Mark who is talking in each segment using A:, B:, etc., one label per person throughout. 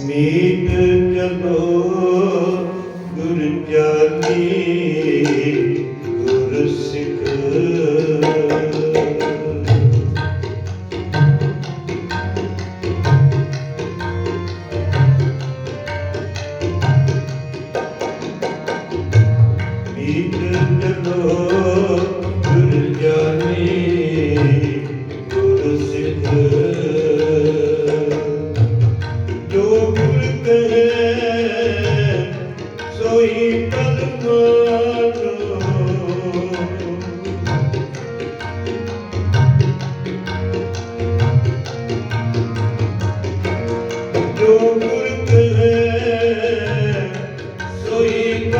A: ਮੀਤ ਜਪੋ ਗੁਰ ਜਾਨੀ ਗੁਰ ਸਿੱਖ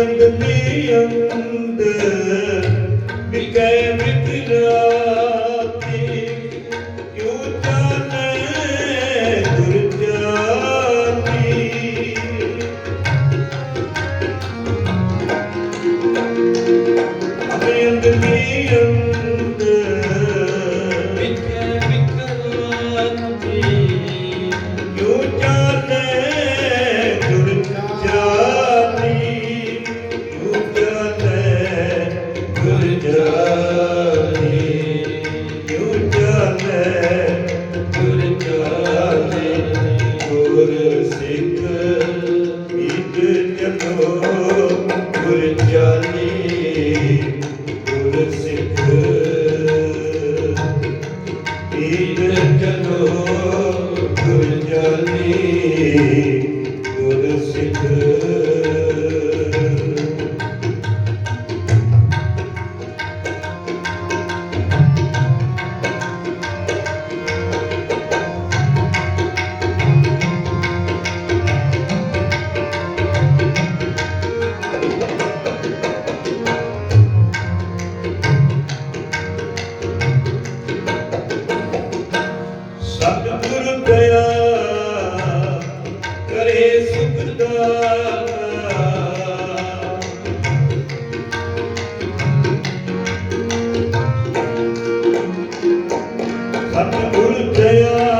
A: அந்த நீ அந்த மிக்க ਖਤ ਉਲਟਿਆ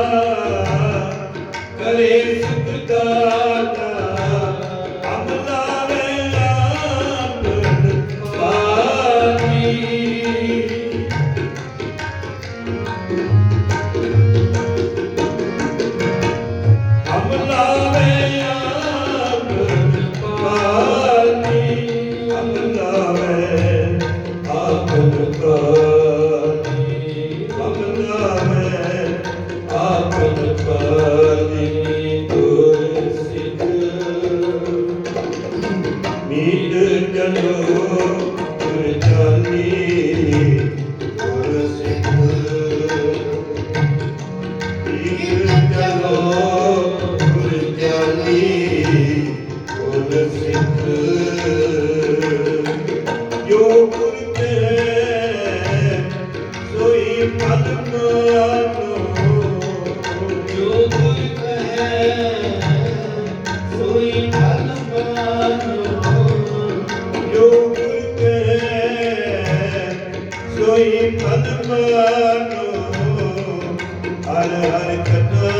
A: ਹਰ ਹਰ ਕਥਾ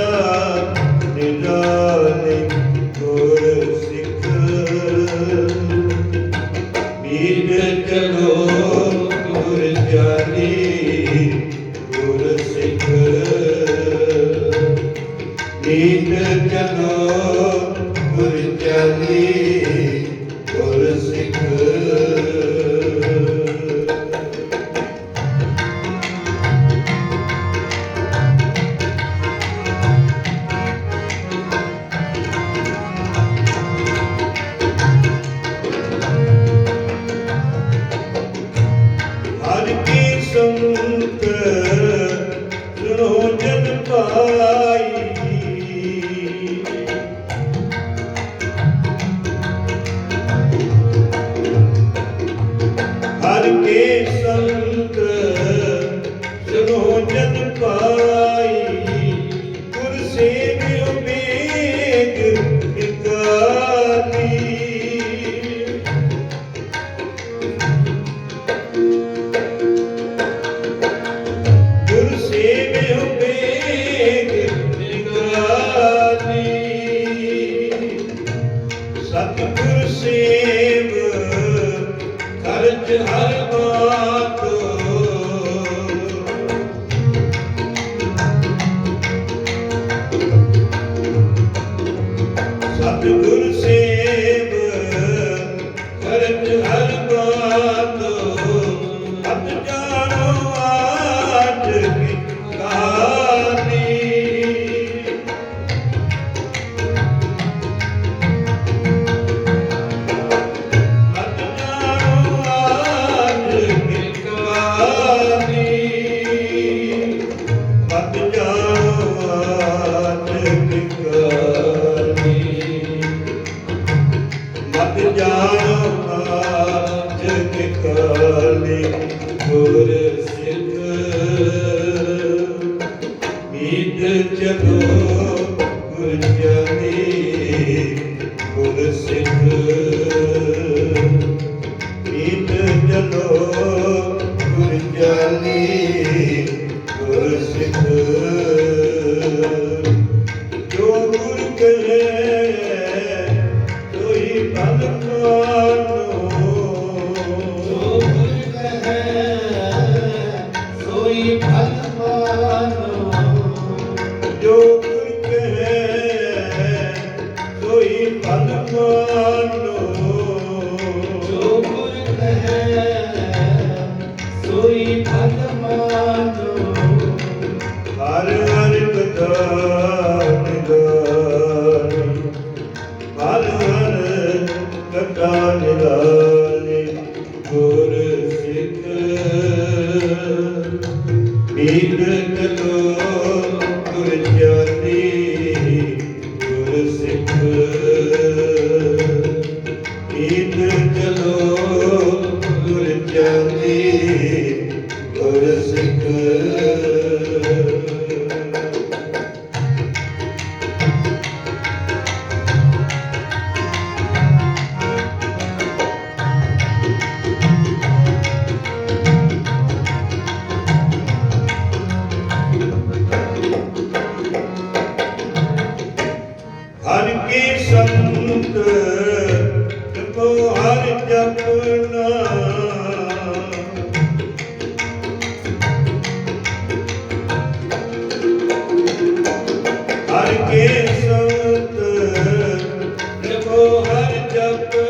A: ਨਿਰੋਲੇ ਜਾਨੀ ਗੁਰ ਸਿੱਖ ਜੋ ਗੁਰ ਕਹੇ ਤੋਈ ਭਲ ਮਾਨੋ
B: ਜੋ ਗੁਰ ਕਹੇ ਤੋਈ ਭਲ ਮਾਨੋ
A: ਜੋ ਗੁਰ ਕਹੇ
B: ਤੋਈ ਭਲ ਮਾਨੋ
A: Yeah.